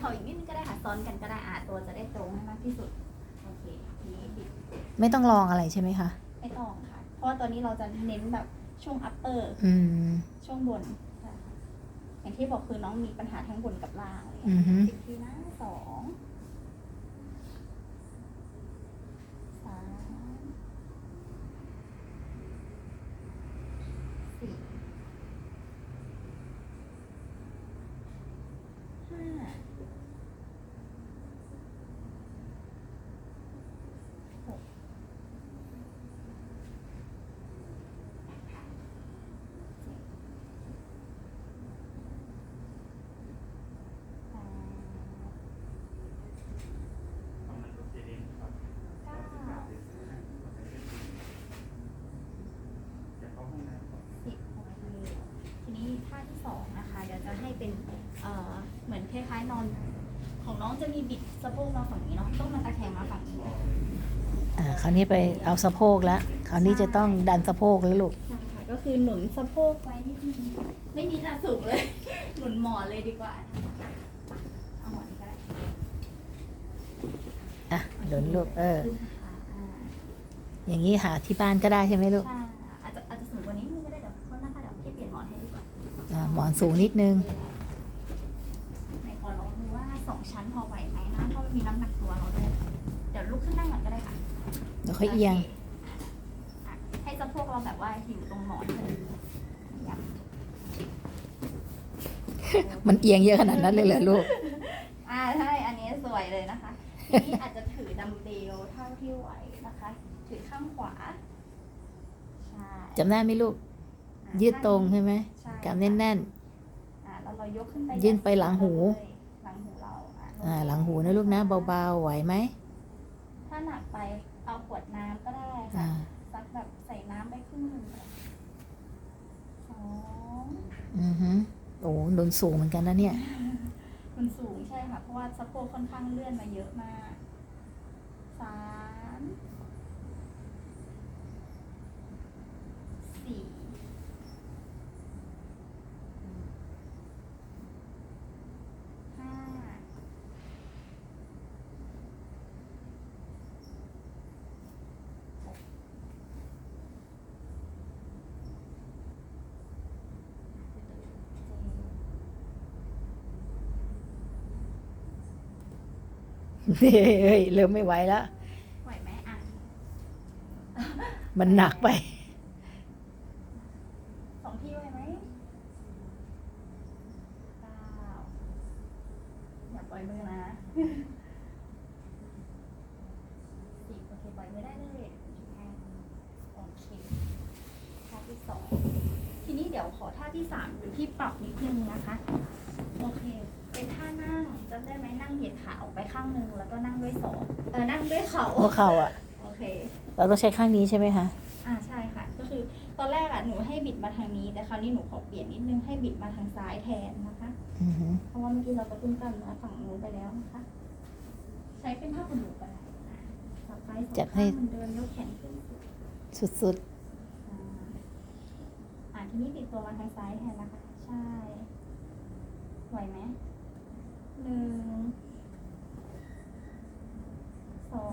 เข่าอีกนิดนึงก็ได้ค่ะซ้อนกันก็ได้อาตัวจะได้ตรงให้มากที่สุดโอเคทีนี้บิดไม่ต้องลองอะไรใช่ไหมคะ ไม่ต้องค่ะ เพราะว่าตัวนี้เราจะเน้นแบบช่วง upper อืม ช่วงบนใช่ค่ะอย่างที่บอกคือน้องมีปัญหาทั้งบนกับล่างอะไรอย่างอืเงี้อยฮึ สิบทีนะสองสามสี่ห้าหกแปด ประมาณตัวเจเดนครับ เก้า จะเข้าห้องน้ำก่อน สิบโอเคทีนี้ท่าที่สองนะคะเดี๋ยวจะให้เป็นเอ่อเหมือนคล้ายๆนอน ของน้องจะมีบิดสะโพกมาฝั่งนี้เนาะต้องมาตะแคงมาฝั่งนี้อ่าคราวนี้ไปเอาสะโพกแล้วคราวนี้จะต้องดันสะโพกแล้วลูกใช่ค่ะก็คือหนุนสะโพกไว้นิดนึงไม่นิดนะสูงเลย หนุนหมอนเลยดีกว่าเอาหมอนนี้ก็ได้อะหนุนลูกเออขึ้นค่ะอ่าอย่างนี้หาที่บ้านก็ได้ใช่ไหมลูก ใช่ หมอนสูงนิดนึงในขอลองดูว่าสองชั้นพอไหวไหมนะเพราะมันมีน้ำหนักตัวเราด้วยเดี๋ยวลุกขึ้นนั่งก่อนก็ได้ค่ะเดี๋ยวค่อยเอียง อะให้สะโพกเราแบบว่าอยู่ตรงหมอนเลยอยากมันเอียงเยอะขนาดนั้นเลยเหรอลูก อ่าใช่อันนี้สวยเลยนะคะทีนี้อาจจะถือดัมเบลเท่าที่ไหวนะคะ ถือข้างขวาใช่จำได้ไหมลูกอะยืดตรงใช่ไหมใช่ กำแน่นอ่าแล้วเรายกขึ้นไปยื่นไปหลังหูหลังหูเราอะๆอ่าหลังหูนะลูกนะเบาๆไหวไหมถ้าหนักไปเอาขวดน้ำก็ได้อ่าค่ะสักแบบใส่น้ำไปครึ่งหนึ่งเลยสองอือฮึโอ้โดนสูงเหมือนกันนะเนี่ยมันสูงใช่ค่ะเพราะว่าสะโพกค่อนข้างเลื่อนมาเยอะมากสาม สี่ ห้า เฮ้ยเริ่มไม่ไหวแล้วไหวไหมอะมันหนักไปสองที่ไหวไหมเก้าอย่าปล่อยมือนะสิโอเคปล่อยมือได้เลยโอเคท่าที่สองทีนี้เดี๋ยวขอท่าที่สามหรือที่ปรับนิดนึงนะคะ โอเค เป็นท่านั่งจำได้ไหมนั่งเหยียดขาออกไปข้างหนึ่งแล้วก็นั่งด้วยศอกเออนั่งด้วยเข่าหัวเข่าอะ โอเค เราต้องใช้ข้างนี้ใช่ไหมคะ อ่าใช่ค่ะ ก็คือตอนแรกอะหนูให้บิดมาทางนี้ แต่คราวนี้หนูขอเปลี่ยนนิดนึงให้บิดมาทางซ้ายแทนนะคะ อือฮึเพราะว่าเมื่อกี้เรากระตุ้นกล้ามเนื้อฝั่งนู้นไปแล้วนะคะ ใช้เป็นผ้าขนหนูก็ได้อะต่อไปสองข้างเหมือนเดิมยกแขนขึ้นสุดสุดอ่าอ่าทีนี้บิดตัวมาทางซ้ายแทนนะคะ ใช่ไหวไหมหนึ่งสอ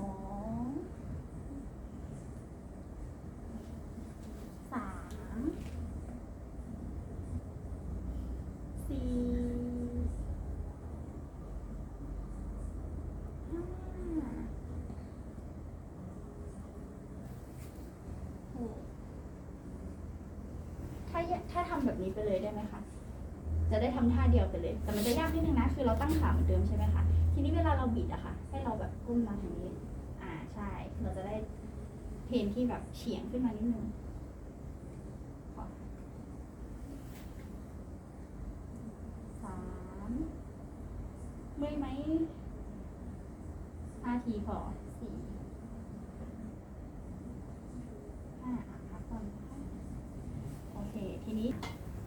งสามสี่ห้าหก ถ้าถ้าทำแบบนี้ไปเลยได้ไหมคะ จะได้ทำท่าเดียวไปเลย แต่มันจะยากนิดนึงนะ คือเราตั้งขาเหมือนเดิมใช่ไหมคะ ทีนี้เวลาเราบิดอะค่ะ ให้เราแบบก้มมาทางนี้ อ่า ใช่ เราจะได้เพนที่แบบเฉียงขึ้นมานิดนึงสามเมื่อยไหมห้าทีพอสี่ห้าอะพักก่อนนะคะโอเค ที นี้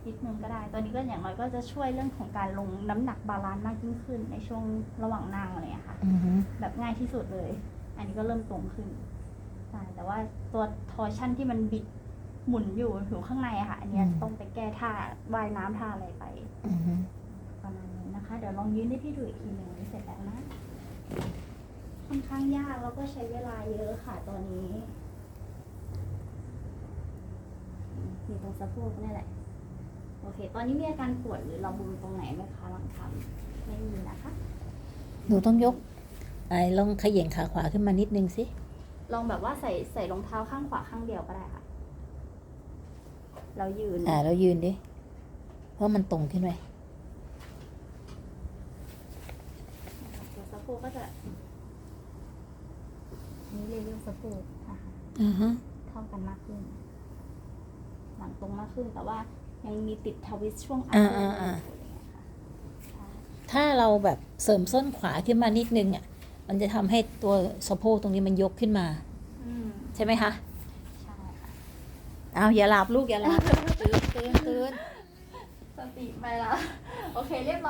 นิดนึงก็ได้ตอนนี้ก็อย่างน้อยก็จะช่วยเรื่องของการลงน้ำหนักบาลานซ์มากยิ่งขึ้น ในช่วงระหว่างนั่งอะไรอย่างเงี้ยค่ะๆอือฮึแบบง่ายที่สุดเลย อันนี้ก็เริ่มตรงขึ้นใช่แต่ว่าตัวทอร์ชั่นที่มันบิดหมุนอยู่อยู่ข้างในอะค่ะ อันเนี้ยต้องไปแก้ท่าว่ายน้ำท่าอะไรไปอือฮึประมาณนี้นะคะ เดี๋ยวลองยืนให้พี่ดูอีกทีหนึ่งเสร็จแล้วนะ ค่อนข้างยากแล้วก็ใช้เวลาเยอะค่ะตอนนี้ อยู่ตรงสะโพกนี่แหละ โอเค ตอนนี้มีอาการปวดหรือระบมตรงไหนไหมคะลองทำไม่มีนะคะ หนูต้องยกไอ้ลองเขย่งขาขวาขึ้นมานิดนึงสิลองแบบว่าใส่ใส่รองเท้าข้างขวาข้างเดียวก็ได้ค่ะ เรายืน อ่า เรายืนดิ เพราะมันตรงขึ้นไหมตัวสะโพกก็จะอันนี้เรียกว่าสะโพกนะคะอ่าฮะเท่ากันมากขึ้น หลังตรงมากขึ้น แต่ว่ายังมีติดทวิสต์ช่วงอัอ่าเดออ่าร์อ่าอะไรอย่างเงี้ยค่ะใช่ถ้าเราแบบเสริมส้นขวาขึ้นมานิดนึงอะมันจะทำให้ตัวสะโพกตรงนี้มันยกขึ้นมา อืมใช่ไหมคะใช่ค่ะเอาอย่าหลับลูกอย่าหลับตื่นตื่นตื่น สติไปแล้วโอเคเรียบร้อย